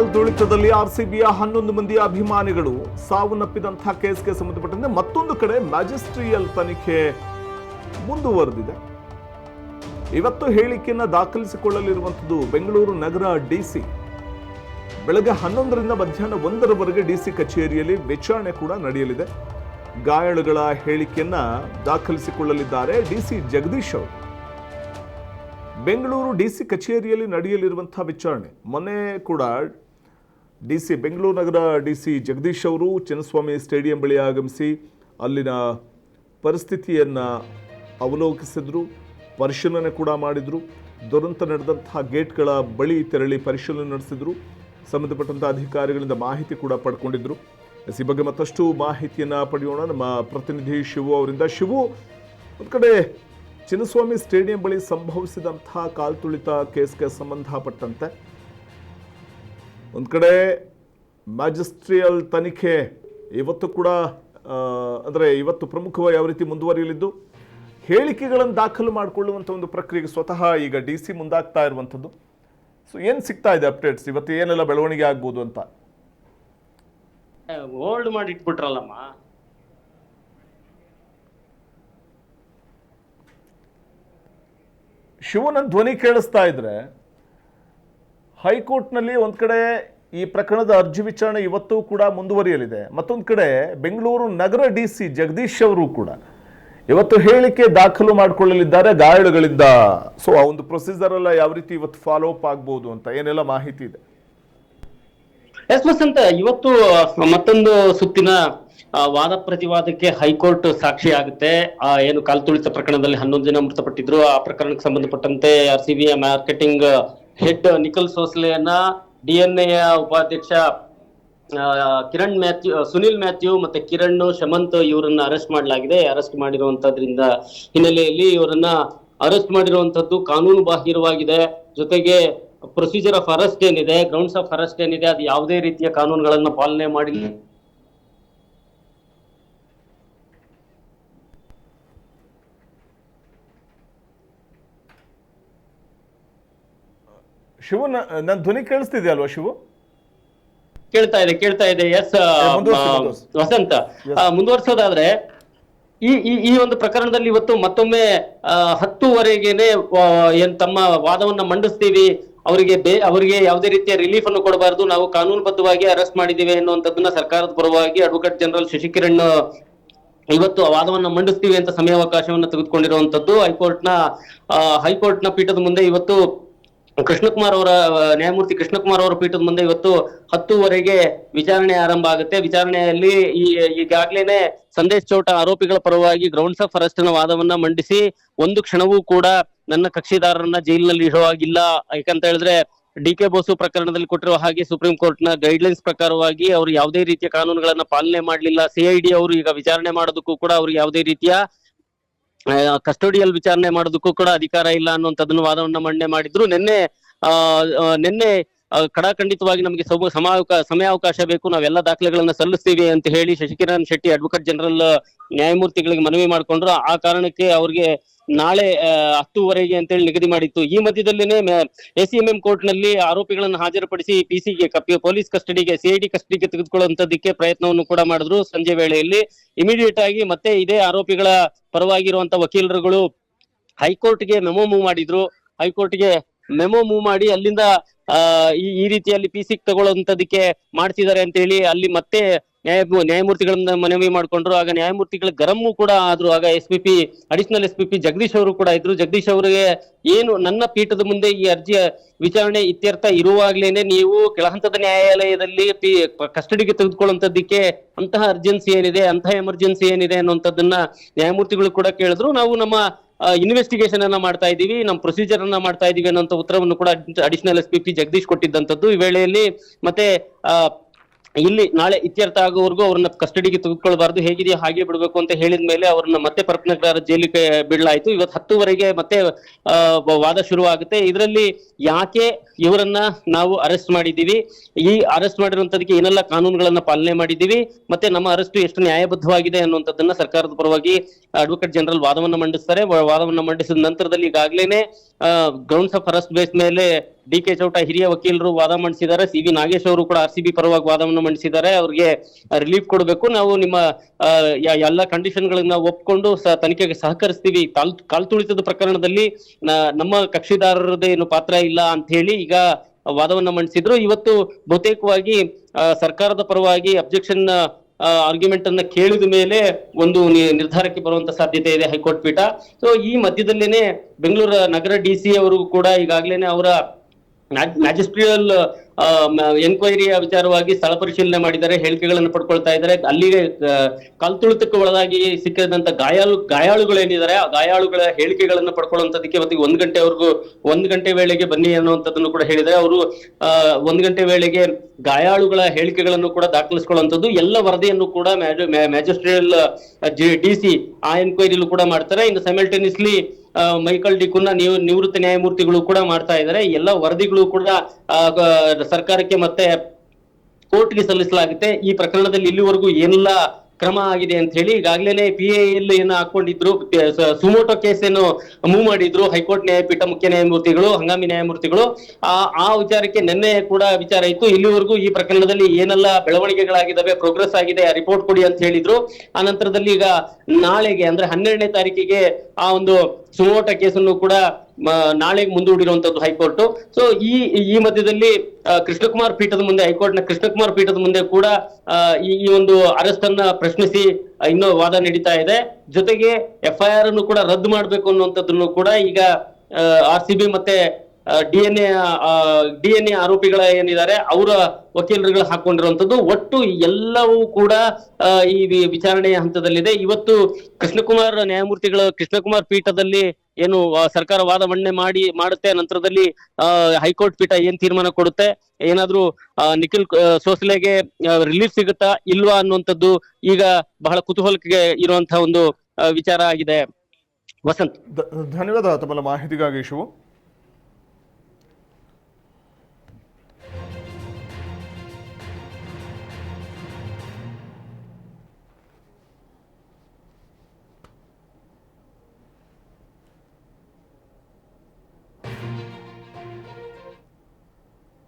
ಕಾಲ್ದುಳಿತದಲ್ಲಿ ಆರ್ಸಿಬಿಯ ಹನ್ನೊಂದು ಮಂದಿ ಅಭಿಮಾನಿಗಳು ಸಾವನ್ನಪ್ಪಿದಂತಹ ಕೇಸ್ಗೆ ಸಂಬಂಧಪಟ್ಟಂತೆ ಮತ್ತೊಂದು ಕಡೆ ಮ್ಯಾಜಿಸ್ಟ್ರಿಯಲ್ ತನಿಖೆ ಮುಂದುವರೆದಿದೆ. ಇವತ್ತು ಹೇಳಿಕೆಯನ್ನ ದಾಖಲಿಸಿಕೊಳ್ಳಲಿರುವಂಥದ್ದು ಬೆಂಗಳೂರು ನಗರ ಡಿಸಿ ಬೆಳಗ್ಗೆ ಹನ್ನೊಂದರಿಂದ ಮಧ್ಯಾಹ್ನ ಒಂದರವರೆಗೆ ಡಿಸಿ ಕಚೇರಿಯಲ್ಲಿ ವಿಚಾರಣೆ ಕೂಡ ನಡೆಯಲಿದೆ. ಗಾಯಾಳುಗಳ ಹೇಳಿಕೆಯನ್ನ ದಾಖಲಿಸಿಕೊಳ್ಳಲಿದ್ದಾರೆ ಡಿಸಿ ಜಗದೀಶ್ ಅವರು. ಬೆಂಗಳೂರು ಡಿಸಿ ಕಚೇರಿಯಲ್ಲಿ ನಡೆಯಲಿರುವಂತಹ ವಿಚಾರಣೆ, ಮೊನ್ನೆ ಕೂಡ ಡಿಸಿ ಬೆಂಗಳೂರು ನಗರ ಡಿ ಸಿ ಜಗದೀಶ್ ಅವರು ಚಿನ್ನಸ್ವಾಮಿ ಸ್ಟೇಡಿಯಂ ಬಳಿ ಆಗಮಿಸಿ ಅಲ್ಲಿನ ಪರಿಸ್ಥಿತಿಯನ್ನು ಅವಲೋಕಿಸಿದ್ರು, ಪರಿಶೀಲನೆ ಕೂಡ ಮಾಡಿದರು. ದುರಂತ ನಡೆದಂತಹ ಗೇಟ್ಗಳ ಬಳಿ ತೆರಳಿ ಪರಿಶೀಲನೆ ನಡೆಸಿದರು. ಸಂಬಂಧಪಟ್ಟಂಥ ಅಧಿಕಾರಿಗಳಿಂದ ಮಾಹಿತಿ ಕೂಡ ಪಡ್ಕೊಂಡಿದ್ರು. ಈ ಬಗ್ಗೆ ಮತ್ತಷ್ಟು ಮಾಹಿತಿಯನ್ನು ಪಡೆಯೋಣ. ನಮ್ಮ ಪ್ರತಿನಿಧಿ ಶಿವು ಅವರಿಂದ. ಶಿವು, ಒಂದು ಕಡೆ ಚಿನ್ನಸ್ವಾಮಿ ಸ್ಟೇಡಿಯಂ ಬಳಿ ಸಂಭವಿಸಿದಂತಹ ಕಾಲ್ತುಳಿತ ಕೇಸ್ಗೆ ಸಂಬಂಧಪಟ್ಟಂತೆ ಒಂದು ಕಡೆ ಮ್ಯಾಜಿಸ್ಟ್ರಿಯಲ್ ತನಿಖೆ ಇವತ್ತು ಕೂಡ ಅಂದರೆ ಇವತ್ತು ಪ್ರಮುಖವಾಗಿ ಯಾವ ರೀತಿ ಮುಂದುವರಿಯಲಿದ್ದು ಹೇಳಿಕೆಗಳನ್ನು ದಾಖಲು ಮಾಡಿಕೊಳ್ಳುವಂಥ ಒಂದು ಪ್ರಕ್ರಿಯೆಗೆ ಸ್ವತಃ ಈಗ ಡಿ ಸಿ ಮುಂದಾಗ್ತಾ ಇರುವಂಥದ್ದು. ಸೊ ಏನು ಸಿಗ್ತಾ ಇದೆ ಅಪ್ಡೇಟ್ಸ್? ಇವತ್ತು ಏನೆಲ್ಲ ಬೆಳವಣಿಗೆ ಆಗ್ಬೋದು ಅಂತ? ಹೋಲ್ಡ್ ಮಾಡಿ ಇಟ್ಬಿಟ್ರಲ್ಲಮ್ಮ ಶಿವನ ಧ್ವನಿ ಕೇಳಿಸ್ತಾ ಇದ್ರೆ ಹೈಕೋರ್ಟ್ನಲ್ಲಿ ಒಂದು ಕಡೆ ಈ ಪ್ರಕರಣದ ಅರ್ಜಿ ವಿಚಾರಣೆ ಇವತ್ತು ಕೂಡ ಮುಂದುವರಿಯಲಿದೆ. ಮತ್ತೊಂದು ಕಡೆ ಬೆಂಗಳೂರು ನಗರ ಡಿ ಸಿ ಜಗದೀಶ್ ಅವರು ಕೂಡ ಇವತ್ತು ಹೇಳಿಕೆ ದಾಖಲು ಮಾಡಿಕೊಳ್ಳಲಿದ್ದಾರೆ ಗಾಯಾಳುಗಳಿಂದ. ಸೊ ಆ ಒಂದು ಪ್ರೊಸೀಜರ್ ಎಲ್ಲ ಯಾವ ರೀತಿ ಇವತ್ತು ಫಾಲೋ ಅಪ್ ಆಗ್ಬಹುದು ಅಂತ ಏನೆಲ್ಲ ಮಾಹಿತಿ ಇದೆ? ಎಸ್ ವಸಂತ ಇವತ್ತು ಮತ್ತೊಂದು ಸುತ್ತಿನ ವಾದ ಪ್ರತಿವಾದಕ್ಕೆ ಹೈಕೋರ್ಟ್ ಸಾಕ್ಷಿ ಆಗುತ್ತೆ. ಆ, ಏನು ಕಾಲ್ತುಳಿತ ಪ್ರಕರಣದಲ್ಲಿ ಹನ್ನೊಂದು ಜನ ಮೃತಪಟ್ಟಿದ್ರು. ಆ ಪ್ರಕರಣಕ್ಕೆ ಸಂಬಂಧಪಟ್ಟಂತೆ R C B marketing head Nikhil ಸೋಸ್ಲೆಯನ್ನ DNA ಉಪಾಧ್ಯಕ್ಷ ಆ, ಕಿರಣ್ ಮ್ಯಾಥ್ಯೂ ಸುನಿಲ್ ಮ್ಯಾಥ್ಯೂ ಮತ್ತೆ ಕಿರಣ್ ಶಮಂತ್ ಇವರನ್ನ ಅರೆಸ್ಟ್ ಮಾಡಲಾಗಿದೆ. ಅರೆಸ್ಟ್ ಮಾಡಿರುವಂತದ್ರಿಂದ ಹಿನ್ನೆಲೆಯಲ್ಲಿ ಇವರನ್ನ ಅರೆಸ್ಟ್ ಮಾಡಿರುವಂತದ್ದು ಕಾನೂನು ಬಾಹಿರವಾಗಿದೆ ಜೊತೆಗೆ ಪ್ರೊಸೀಜರ್ ಆಫ್ ಅರೆಸ್ಟ್ ಏನಿದೆ ಗ್ರೌಂಡ್ಸ್ ಆಫ್ ಅರೆಸ್ಟ್ ಏನಿದೆ ಅದು ಯಾವುದೇ ರೀತಿಯ ಕಾನೂನುಗಳನ್ನ ಪಾಲನೆ ಮಾಡಿಲ್ಲ. ಶಿವು ನನ್ನ ಧ್ವನಿ ಕೇಳಿಸ್ತಿದೆ ಅಲ್ವಾ ಶಿವು? ಕೇಳ್ತಾ ಇದೆ ಕೇಳ್ತಾ ಇದೆ. ಎಸ್. ವಸಂತ. ಮುಂದುವರ್ಸೋದಾದ್ರೆ ಈ ಈ ಈ ಒಂದು ಪ್ರಕರಣದಲ್ಲಿ ಇವತ್ತು ಮತ್ತೊಮ್ಮೆ ಹತ್ತುವರೆಗೆನೆ ಏನ್ ತಮ್ಮ ವಾದವನ್ನ ಮಂಡಿಸ್ತೀವಿ ಅವರಿಗೆ ಬೇ ಅವರಿಗೆ ಯಾವುದೇ ರೀತಿಯ ರಿಲೀಫ್ ಅನ್ನು ಕೊಡಬಾರದು ನಾವು ಕಾನೂನುಬದ್ಧವಾಗಿ ಅರೆಸ್ಟ್ ಮಾಡಿದ್ದೀವಿ ಅನ್ನುವಂಥದ್ದನ್ನ ಸರ್ಕಾರದ ಪರವಾಗಿ ಅಡ್ವೊಕೇಟ್ ಜನರಲ್ ಶಶಿಕಿರಣ್ ಇವತ್ತು ಆ ವಾದವನ್ನ ಮಂಡಿಸ್ತೀವಿ ಅಂತ ಸಮಯಾವಕಾಶವನ್ನು ತೆಗೆದುಕೊಂಡಿರುವಂತದ್ದು ಹೈಕೋರ್ಟ್ನ ಹೈಕೋರ್ಟ್ನ ಪೀಠದ ಮುಂದೆ ಇವತ್ತು ಕೃಷ್ಣಕುಮಾರ್ ಅವರ ನ್ಯಾಯಮೂರ್ತಿ ಕೃಷ್ಣಕುಮಾರ್ ಅವರ ಪೀಠದ ಮುಂದೆ ಇವತ್ತು ಹತ್ತುವರೆಗೆ ವಿಚಾರಣೆ ಆರಂಭ ಆಗುತ್ತೆ. ವಿಚಾರಣೆಯಲ್ಲಿ ಈ, ಈಗಾಗ್ಲೇನೆ ಸಂದೇಶ್ ಚೌಟ ಆರೋಪಿಗಳ ಪರವಾಗಿ ಗ್ರೌಂಡ್ಸ್ ಆಫ್ ಅರೆಸ್ಟ್ನ ವಾದವನ್ನ ಮಂಡಿಸಿ ಒಂದು ಕ್ಷಣವೂ ಕೂಡ ನನ್ನ ಕಕ್ಷಿದಾರರನ್ನ ಜೈಲಿನಲ್ಲಿ ಇಡೋ ಹಾಗಿಲ್ಲ ಯಾಕಂತ ಹೇಳಿದ್ರೆ ಡಿ ಕೆ ಬೋಸು ಪ್ರಕರಣದಲ್ಲಿ ಕೊಟ್ಟಿರುವ ಹಾಗೆ ಸುಪ್ರೀಂ ಕೋರ್ಟ್ನ ಗೈಡ್ಲೈನ್ಸ್ ಪ್ರಕಾರವಾಗಿ ಅವರು ಯಾವುದೇ ರೀತಿಯ ಕಾನೂನುಗಳನ್ನ ಪಾಲನೆ ಮಾಡಲಿಲ್ಲ. ಸಿಐಡಿ ಅವರು ಈಗ ವಿಚಾರಣೆ ಮಾಡೋದಕ್ಕೂ ಕೂಡ ಅವ್ರಿಗೆ ಯಾವುದೇ ರೀತಿಯ ಕಸ್ಟೋಡಿಯಲ್ ವಿಚಾರಣೆ ಮಾಡೋದಕ್ಕೂ ಕೂಡ ಅಧಿಕಾರ ಇಲ್ಲ ಅನ್ನುವಂಥದ್ದನ್ನು ವಾದವನ್ನ ಮಂಡನೆ ಮಾಡಿದ್ರು. ನಿನ್ನೆ ಆ ನಿನ್ನೆ ಕಡಾಖಂಡಿತವಾಗಿ ನಮಗೆ ಸಮಯಾವಕಾಶ ಬೇಕು. ನಾವೆಲ್ಲ ದಾಖಲೆಗಳನ್ನ ಸಲ್ಲಿಸ್ತೀವಿ ಅಂತ ಹೇಳಿ ಶಶಿಕಿರಣ್ ಶೆಟ್ಟಿ ಅಡ್ವೊಕೇಟ್ ಜನರಲ್ ನ್ಯಾಯಮೂರ್ತಿಗಳಿಗೆ ಮನವಿ ಮಾಡ್ಕೊಂಡ್ರು. ಆ ಕಾರಣಕ್ಕೆ ಅವ್ರಿಗೆ ನಾಳೆ ಹತ್ತುವರೆಗೆ ಅಂತೇಳಿ ನಿಗದಿ ಮಾಡಿತ್ತು. ಈ ಮಧ್ಯದಲ್ಲಿನೇ ಎಸಿಎಂಎಂ ಕೋರ್ಟ್ನಲ್ಲಿ ಆರೋಪಿಗಳನ್ನು ಹಾಜರುಪಡಿಸಿ ಪಿಸಿಗೆ ಪೊಲೀಸ್ ಕಸ್ಟಡಿಗೆ ಸಿಐಡಿ ಕಸ್ಟಡಿಗೆ ತೆಗೆದುಕೊಳ್ಳುವಂತದಕ್ಕೆ ಪ್ರಯತ್ನವನ್ನು ಕೂಡ ಮಾಡಿದ್ರು ಸಂಜೆ ವೇಳೆಯಲ್ಲಿ. ಇಮಿಡಿಯೇಟ್ ಆಗಿ ಮತ್ತೆ ಇದೇ ಆರೋಪಿಗಳ ಪರವಾಗಿರುವಂತ ವಕೀಲರುಗಳು ಹೈಕೋರ್ಟ್ಗೆ ಮೆಮೋ ಮೂವ್ ಮಾಡಿದ್ರು. ಹೈಕೋರ್ಟ್ಗೆ ಮೆಮೊ ಮೂವ್ ಮಾಡಿ ಅಲ್ಲಿಂದ ಈ ರೀತಿಯಲ್ಲಿ ಪಿ ಸಿ ತಗೊಳ್ಳುವಂತದಕ್ಕೆ ಮಾಡ್ತಿದ್ದಾರೆ ಅಂತ ಹೇಳಿ ಅಲ್ಲಿ ಮತ್ತೆ ನ್ಯಾಯ, ನ್ಯಾಯಮೂರ್ತಿಗಳನ್ನ ಮನವಿ ಮಾಡ್ಕೊಂಡ್ರು. ಆಗ ನ್ಯಾಯಮೂರ್ತಿಗಳ ಗರಮ್ಮು ಕೂಡ ಆದ್ರು. ಆಗ S P P additional S P P Jagadish ಅವರು ಕೂಡ ಇದ್ರು. ಜಗದೀಶ್ ಅವರಿಗೆ ಏನು ನನ್ನ ಪೀಠದ ಮುಂದೆ ಈ ಅರ್ಜಿಯ ವಿಚಾರಣೆ ಇತ್ಯರ್ಥ ಇರುವಾಗ್ಲೇನೆ ನೀವು ಕೆಳಹಂತದ ನ್ಯಾಯಾಲಯದಲ್ಲಿ ಪಿ, ಕಸ್ಟಡಿಗೆ ತೆಗೆದುಕೊಳ್ಳುವಂತದ್ದಕ್ಕೆ ಅಂತಹ ಅರ್ಜೆನ್ಸಿ ಏನಿದೆ, ಅಂತಹ ಎಮರ್ಜೆನ್ಸಿ ಏನಿದೆ ಅನ್ನುವಂಥದ್ದನ್ನ ನ್ಯಾಯಮೂರ್ತಿಗಳು ಕೂಡ ಕೇಳಿದ್ರು. ನಾವು ನಮ್ಮ ಇನ್ವೆಸ್ಟಿಗೇಷನ್ ಅನ್ನ ಮಾಡ್ತಾ ಇದೀವಿ ನಮ್ಮ ಪ್ರೊಸೀಜರ್ ಅನ್ನ ಮಾಡ್ತಾ ಇದೀವಿ ಅನ್ನೋ ಉತ್ತರವನ್ನು ಕೂಡ ಅಡಿಷನಲ್ ಎಸ್ ಪಿ ಜಗದೀಶ್ ಕೊಟ್ಟಿದ್ದಂಥದ್ದು. ಈ ವೇಳೆಯಲ್ಲಿ ಮತ್ತೆ ಇಲ್ಲಿ ನಾಳೆ ಇತ್ಯರ್ಥ ಆಗುವವರೆಗೂ ಅವ್ರನ್ನ ಕಸ್ಟಡಿಗೆ ತೆಗೆದುಕೊಳ್ಬಾರ್ದು ಹೇಗಿದೆಯೋ ಹಾಗೆ ಬಿಡಬೇಕು ಅಂತ ಹೇಳಿದ ಮೇಲೆ ಅವ್ರನ್ನ ಮತ್ತೆ ಪರಪ್ನಗರ ಜೈಲಿಗೆ ಬಿಡಲಾಯಿತು ಇವತ್ತು ಹತ್ತುವರೆಗೆ ಮತ್ತೆ ವಾದ ಶುರುವಾಗುತ್ತೆ. ಇದರಲ್ಲಿ ಯಾಕೆ ಇವರನ್ನ ನಾವು ಅರೆಸ್ಟ್ ಮಾಡಿದ್ದೀವಿ. ಈ ಅರೆಸ್ಟ್ ಮಾಡಿರುವಂತದಕ್ಕೆ ಏನೆಲ್ಲ ಕಾನೂನುಗಳನ್ನ ಪಾಲನೆ ಮಾಡಿದ್ದೀವಿ, ಮತ್ತೆ ನಮ್ಮ ಅರೆಸ್ಟ್ ಎಷ್ಟು ನ್ಯಾಯಬದ್ಧವಾಗಿದೆ ಅನ್ನುವಂಥದ್ದನ್ನ ಸರ್ಕಾರದ ಪರವಾಗಿ ಅಡ್ವೊಕೇಟ್ ಜನರಲ್ ವಾದವನ್ನ ಮಂಡಿಸ್ತಾರೆ. ವಾದವನ್ನ ಮಂಡಿಸಿದ ನಂತರದಲ್ಲಿ ಈಗಾಗಲೇ ಗ್ರೌಂಡ್ಸ್ ಆಫ್ ಅರೆಸ್ಟ್ ಬೇಸ್ ಮೇಲೆ ಡಿ ಕೆ ಚೌಟ ಹಿರಿಯ ವಕೀಲರು ವಾದ ಮಂಡಿಸಿದ್ದಾರೆ. ಸಿ ವಿ ನಾಗೇಶ್ ಅವರು ಕೂಡ ಆರ್ ಸಿ ಬಿ ಪರವಾಗಿ ವಾದವನ್ನು ಮಂಡಿಸಿದ್ದಾರೆ. ಅವರಿಗೆ ರಿಲೀಫ್ ಕೊಡಬೇಕು. ನಾವು ನಿಮ್ಮ ಎಲ್ಲ ಕಂಡೀಷನ್ ಗಳನ್ನ ಒಪ್ಕೊಂಡು ತನಿಖೆಗೆ ಸಹಕರಿಸ್ತೀವಿ. ಕಾಲ್ ತುಳಿತದ ಪ್ರಕರಣದಲ್ಲಿ ನಮ್ಮ ಕಕ್ಷಿದಾರರದೇ ಏನು ಪಾತ್ರ ಇಲ್ಲ ಅಂತ ಹೇಳಿ ಈಗ ವಾದವನ್ನ ಮಂಡಿಸಿದ್ರು. ಇವತ್ತು ಬಹುತೇಕವಾಗಿ ಸರ್ಕಾರದ ಪರವಾಗಿ ಅಬ್ಜೆಕ್ಷನ್ ಆರ್ಗ್ಯುಮೆಂಟ್ ಅನ್ನ ಕೇಳಿದ ಮೇಲೆ ಒಂದು ನಿರ್ಧಾರಕ್ಕೆ ಬರುವಂತ ಸಾಧ್ಯತೆ ಇದೆ ಹೈಕೋರ್ಟ್ ಪೀಠ. ಸೊ ಈ ಮಧ್ಯದಲ್ಲೇನೆ ಬೆಂಗಳೂರು ನಗರ ಡಿ ಸಿ ಅವರು ಕೂಡ ಈಗಾಗ್ಲೇನೆ ಅವರ ಮ್ಯಾಜಿಸ್ಟ್ರಿಯಲ್ ಎನ್ಕ್ವೈರಿಯ ವಿಚಾರವಾಗಿ ಸ್ಥಳ ಪರಿಶೀಲನೆ ಮಾಡಿದ್ದಾರೆ, ಹೇಳಿಕೆಗಳನ್ನು ಪಡ್ಕೊಳ್ತಾ ಇದ್ದಾರೆ. ಅಲ್ಲಿಗೆ ಕಲ್ತುಳಿತಕ್ಕೆ ಒಳಗಾಗಿ ಸಿಕ್ಕಿದಂತ ಗಾಯಾಳು, ಗಾಯಾಳುಗಳೇನಿದ್ದಾರೆ, ಆ ಗಾಯಾಳುಗಳ ಹೇಳಿಕೆಗಳನ್ನು ಪಡ್ಕೊಳ್ಳುವಂತದಕ್ಕೆ ಇವತ್ತಿಗೆ ಒಂದ್ ಗಂಟೆವರೆಗೂ ಒಂದ್ ಗಂಟೆ ವೇಳೆಗೆ ಬನ್ನಿ ಅನ್ನುವಂಥದ್ದನ್ನು ಕೂಡ ಹೇಳಿದ್ದಾರೆ. ಅವರು ಒಂದು ಒಂದ್ ಗಂಟೆ ವೇಳೆಗೆ ಗಾಯಾಳುಗಳ ಹೇಳಿಕೆಗಳನ್ನು ಕೂಡ ದಾಖಲಿಸಿಕೊಳ್ಳುವಂಥದ್ದು. ಎಲ್ಲ ವರದಿಯನ್ನು ಕೂಡ ಮ್ಯಾಜಿಸ್ಟ್ರಿಯಲ್ ಡಿ ಸಿ, ಆ ಎನ್ಕ್ವೈರಿಲೂ ಕೂಡ ಮಾಡ್ತಾರೆ. ಇನ್ನು ಸೈಮಲ್ಟೇನಿಯಸ್ಲಿ ಮೈಕಲ್ ಡಿಕುನ್ನ ನೀವು, ನಿವೃತ್ತ ನ್ಯಾಯಮೂರ್ತಿಗಳು ಕೂಡ ಮಾಡ್ತಾ ಇದ್ದಾರೆ. ಎಲ್ಲ ವರದಿಗಳು ಕೂಡ ಸರ್ಕಾರಕ್ಕೆ ಮತ್ತೆ ಕೋರ್ಟ್ಗೆ ಸಲ್ಲಿಸಲಾಗುತ್ತೆ. ಈ ಪ್ರಕರಣದಲ್ಲಿ ಇಲ್ಲಿವರೆಗೂ ಏನೆಲ್ಲ ಕ್ರಮ ಆಗಿದೆ ಅಂತ ಹೇಳಿ ಈಗಾಗಲೇ ಪಿ ಎ ಎಲ್ ಏನು ಹಾಕೊಂಡಿದ್ರು ಸುಮೋಟೋ ಕೇಸ್ ಏನು ಮೂವ್ ಮಾಡಿದ್ರು ಹೈಕೋರ್ಟ್ ನ್ಯಾಯಪೀಠ ಮುಖ್ಯ ನ್ಯಾಯಮೂರ್ತಿಗಳು, ಹಂಗಾಮಿ ನ್ಯಾಯಮೂರ್ತಿಗಳು. ಆ ಆ ವಿಚಾರಕ್ಕೆ ನಿನ್ನೆ ಕೂಡ ವಿಚಾರ ಇತ್ತು. ಇಲ್ಲಿವರೆಗೂ ಈ ಪ್ರಕರಣದಲ್ಲಿ ಏನೆಲ್ಲ ಬೆಳವಣಿಗೆಗಳಾಗಿದ್ದಾವೆ ಪ್ರೋಗ್ರೆಸ್ ಆಗಿದೆ, ಆ ರಿಪೋರ್ಟ್ ಕೊಡಿ ಅಂತ ಹೇಳಿದ್ರು. ಆ ನಂತರದಲ್ಲಿ ಈಗ ನಾಳೆಗೆ ಅಂದ್ರೆ ಹನ್ನೆರಡನೇ ತಾರೀಕಿಗೆ ಆ ಒಂದು ಸುಮೋಟ ಕೇಸನ್ನು ಕೂಡ ನಾಳೆಗೆ ಮುಂದೂಡಿರುವಂತದ್ದು ಹೈಕೋರ್ಟ್. ಸೊ ಈ ಈ ಮಧ್ಯದಲ್ಲಿ ಕೃಷ್ಣಕುಮಾರ್ ಪೀಠದ ಮುಂದೆ ಹೈಕೋರ್ಟ್ನ ಕೃಷ್ಣಕುಮಾರ್ ಪೀಠದ ಮುಂದೆ ಕೂಡ ಈ ಒಂದು ಅರೆಸ್ಟ್ ಅನ್ನ ಪ್ರಶ್ನಿಸಿ ಇನ್ನೂ ವಾದ ನಡೀತಾ ಇದೆ. ಜೊತೆಗೆ ಎಫ್ ಐ ಆರ್ ಅನ್ನು ಕೂಡ ರದ್ದು ಮಾಡಬೇಕು ಅನ್ನುವಂಥದ್ದನ್ನು ಕೂಡ ಈಗ ಆರ್ ಸಿ ಬಿ ಮತ್ತೆ ಡಿ ಎನ್ ಆರೋಪಿಗಳ ಏನಿದ್ದಾರೆ, ಅವರ ವಕೀಲರುಗಳು ಹಾಕೊಂಡಿರುವಂತದ್ದು ಒಟ್ಟು ಎಲ್ಲವೂ ಕೂಡ ಈ ವಿಚಾರಣೆಯ ಹಂತದಲ್ಲಿದೆ. ಇವತ್ತು ಕೃಷ್ಣಕುಮಾರ್ ನ್ಯಾಯಮೂರ್ತಿಗಳ ಕೃಷ್ಣಕುಮಾರ್ ಪೀಠದಲ್ಲಿ ಏನು ಸರ್ಕಾರ ವಾದ ಮಂಡನೆ ಮಾಡಿ, ಮಾಡುತ್ತೆ, ನಂತರದಲ್ಲಿ ಹೈಕೋರ್ಟ್ ಪೀಠ ಏನ್ ತೀರ್ಮಾನ ಕೊಡುತ್ತೆ, ಏನಾದ್ರೂ ನಿಖಿಲ್ ಸೋಸಲೆಗೆ ರಿಲೀಫ್ ಸಿಗುತ್ತಾ ಇಲ್ವಾ ಅನ್ನುವಂಥದ್ದು ಈಗ ಬಹಳ ಕುತೂಹಲಕ್ಕೆ ಇರುವಂತಹ ಒಂದು ವಿಚಾರ ಆಗಿದೆ. ವಸಂತ್. ಧನ್ಯವಾದ ತಮ್ಮ ಮಾಹಿತಿಗಾಗಿ ಶಿವು.